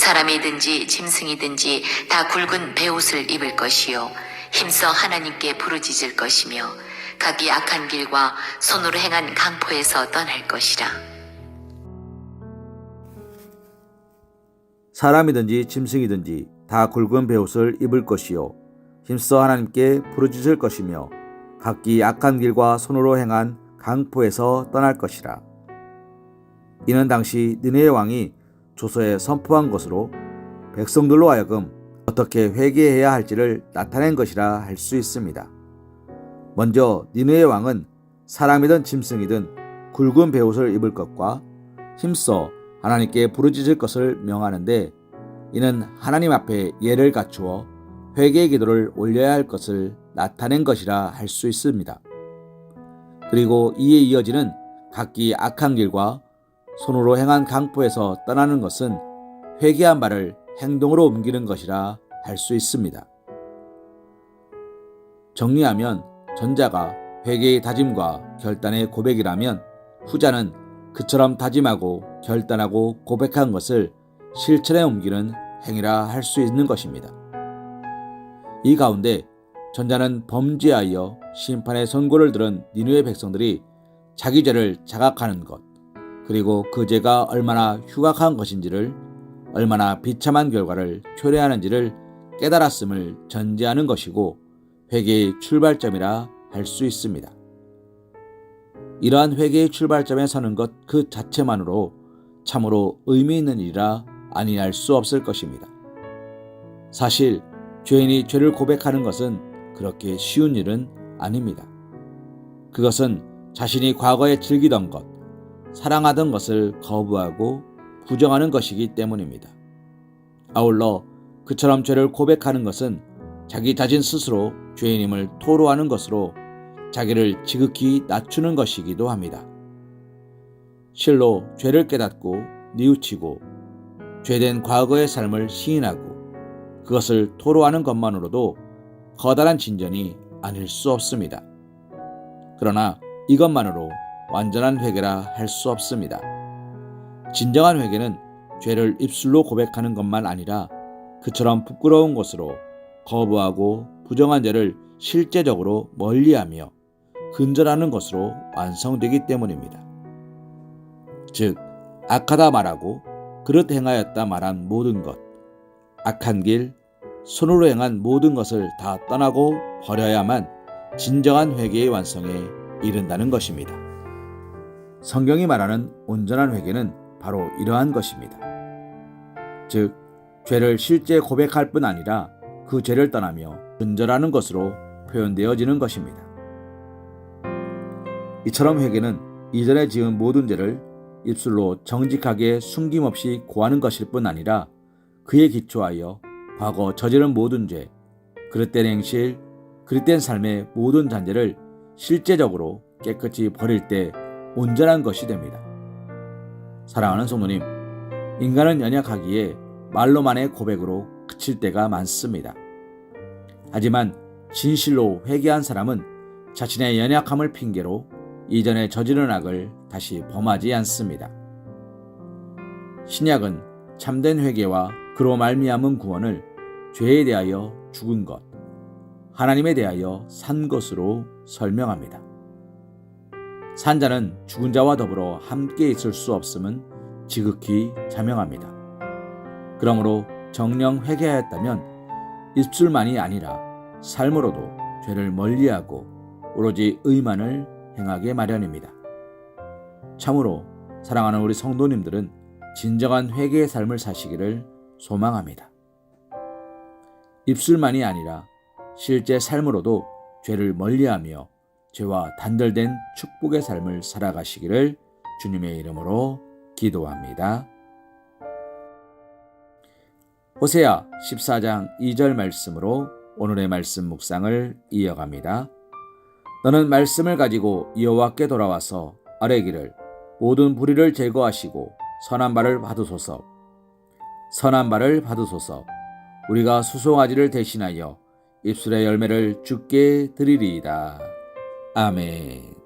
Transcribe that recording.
사람이든지 짐승이든지 다 굵은 베옷을 입을 것이요. 힘써 하나님께 부르짖을 것이며 각기 악한 길과 손으로 행한 강포에서 떠날 것이라. 사람이든지 짐승이든지 다 굵은 베옷을 입을 것이요. 힘써 하나님께 부르짖을 것이며 각기 악한 길과 손으로 행한 강포에서 떠날 것이라. 이는 당시 느네의 왕이 조서에 선포한 것으로 백성들로 하여금 어떻게 회개해야 할지를 나타낸 것이라 할 수 있습니다. 먼저 니느의 왕은 사람이든 짐승이든 굵은 베옷을 입을 것과 힘써 하나님께 부르짖을 것을 명하는데 이는 하나님 앞에 예를 갖추어 회개의 기도를 올려야 할 것을 나타낸 것이라 할 수 있습니다. 그리고 이에 이어지는 각기 악한 길과 손으로 행한 강포에서 떠나는 것은 회개한 바를 행동으로 옮기는 것이라 할 수 있습니다. 정리하면 전자가 회개의 다짐과 결단의 고백이라면 후자는 그처럼 다짐하고 결단하고 고백한 것을 실천에 옮기는 행위라 할 수 있는 것입니다. 이 가운데 전자는 범죄하여 심판의 선고를 들은 니누의 백성들이 자기 죄를 자각하는 것, 그리고 그 죄가 얼마나 흉악한 것인지를 얼마나 비참한 결과를 초래하는지를 깨달았음을 전제하는 것이고 회개의 출발점이라 할 수 있습니다. 이러한 회개의 출발점에 서는 것 그 자체만으로 참으로 의미 있는 일이라 아니할 수 없을 것입니다. 사실 죄인이 죄를 고백하는 것은 그렇게 쉬운 일은 아닙니다. 그것은 자신이 과거에 즐기던 것, 사랑하던 것을 거부하고 부정하는 것이기 때문입니다. 아울러 그처럼 죄를 고백하는 것은 자기 자신 스스로 죄인임을 토로하는 것으로 자기를 지극히 낮추는 것이기도 합니다. 실로 죄를 깨닫고 뉘우치고 죄된 과거의 삶을 시인하고 그것을 토로하는 것만으로도 커다란 진전이 아닐 수 없습니다. 그러나 이것만으로 완전한 회개라 할 수 없습니다. 진정한 회개는 죄를 입술로 고백하는 것만 아니라 그처럼 부끄러운 것으로 거부하고 부정한 죄를 실제적으로 멀리하며 근절하는 것으로 완성되기 때문입니다. 즉, 악하다 말하고 그릇 행하였다 말한 모든 것, 악한 길, 손으로 행한 모든 것을 다 떠나고 버려야만 진정한 회개의 완성에 이른다는 것입니다. 성경이 말하는 온전한 회개는 바로 이러한 것입니다. 즉, 죄를 실제 고백할 뿐 아니라 그 죄를 떠나며 근절하는 것으로 표현되어지는 것입니다. 이처럼 회개는 이전에 지은 모든 죄를 입술로 정직하게 숨김없이 고하는 것일 뿐 아니라 그에 기초하여 과거 저지른 모든 죄, 그릇된 행실, 그릇된 삶의 모든 잔재를 실제적으로 깨끗이 버릴 때 온전한 것이 됩니다. 사랑하는 성도님, 인간은 연약하기에 말로만의 고백으로 그칠 때가 많습니다. 하지만 진실로 회개한 사람은 자신의 연약함을 핑계로 이전에 저지른 악을 다시 범하지 않습니다. 신약은 참된 회개와 그로 말미암은 구원을 죄에 대하여 죽은 것, 하나님에 대하여 산 것으로 설명합니다. 산자는 죽은 자와 더불어 함께 있을 수 없음은 지극히 자명합니다. 그러므로 정령 회개하였다면 입술만이 아니라 삶으로도 죄를 멀리하고 오로지 의만을 행하게 마련입니다. 참으로 사랑하는 우리 성도님들은 진정한 회개의 삶을 사시기를 소망합니다. 입술만이 아니라 실제 삶으로도 죄를 멀리하며 죄와 단절된 축복의 삶을 살아가시기를 주님의 이름으로 기도합니다. 호세아 14장 2절 말씀으로 오늘의 말씀 묵상을 이어갑니다. 너는 말씀을 가지고 여호와께 돌아와서 아뢰기를 모든 불의를 제거하시고 선한 발을 받으소서. 선한 발을 받으소서. 우리가 수송아지를 대신하여 입술의 열매를 죽게 드리리이다. 아멘.